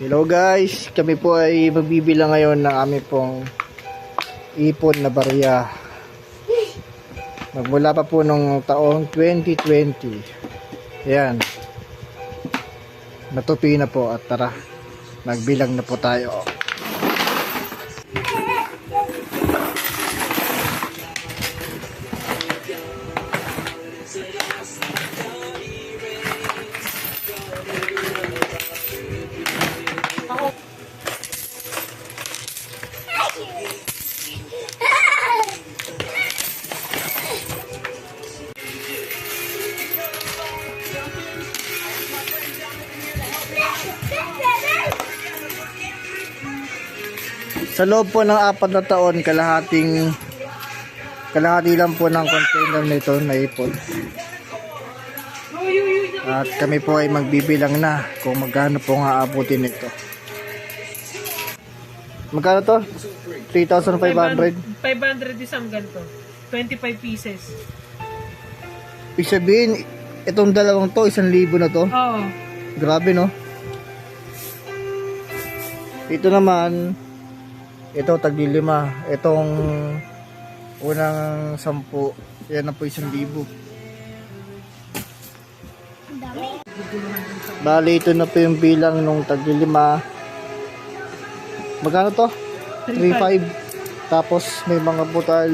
Hello guys, kami po ay magbibilang ngayon ng aming pong ipon na barya. Magmula pa po nung taong 2020. Yan. Natupi na po at tara, magbilang na po tayo. Sa loob po ng apat na taon, kalahating kalahati lang po ng container nito na ipon. At kami po ay magbibilang na kung magkano po nga abutin nito. Magkano to? 3,500? 500 isang ganito. 25 pieces. Ibig sabihin, itong dalawang to, isang libo na to. Oo. Grabe no? Ito naman, ito taglilima. Itong unang sampu, yan na po isang libo. Bali, ito na po yung bilang nung taglilima. Magkano to? 3.5. Tapos may mga butal.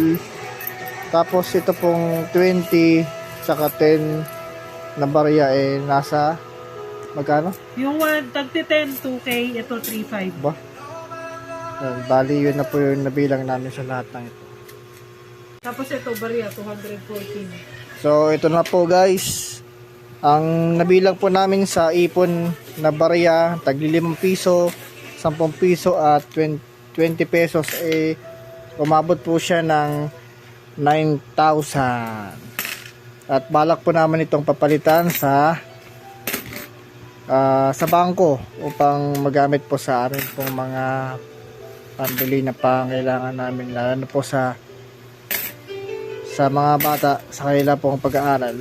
Tapos ito pong 20 saka 10 na barya eh nasa magkano? Yung one, tagti 10, 2K, ito 3.5. Ba? Yan, Bali yun na po yung nabilang namin sa lahat ng ito. Tapos ito, barya, 214. So ito na po guys. Ang nabilang po namin sa ipon na barya, tagli 5 piso, 10 piso at 20, 20 pesos eh umabot po siya ng 9,000. At balak po naman itong papalitan sa ah, sa bangko upang magamit po sa amin pong mga pambili na pangailangan namin lalo na po sa sa mga bata sa kanila pong pag-aaral.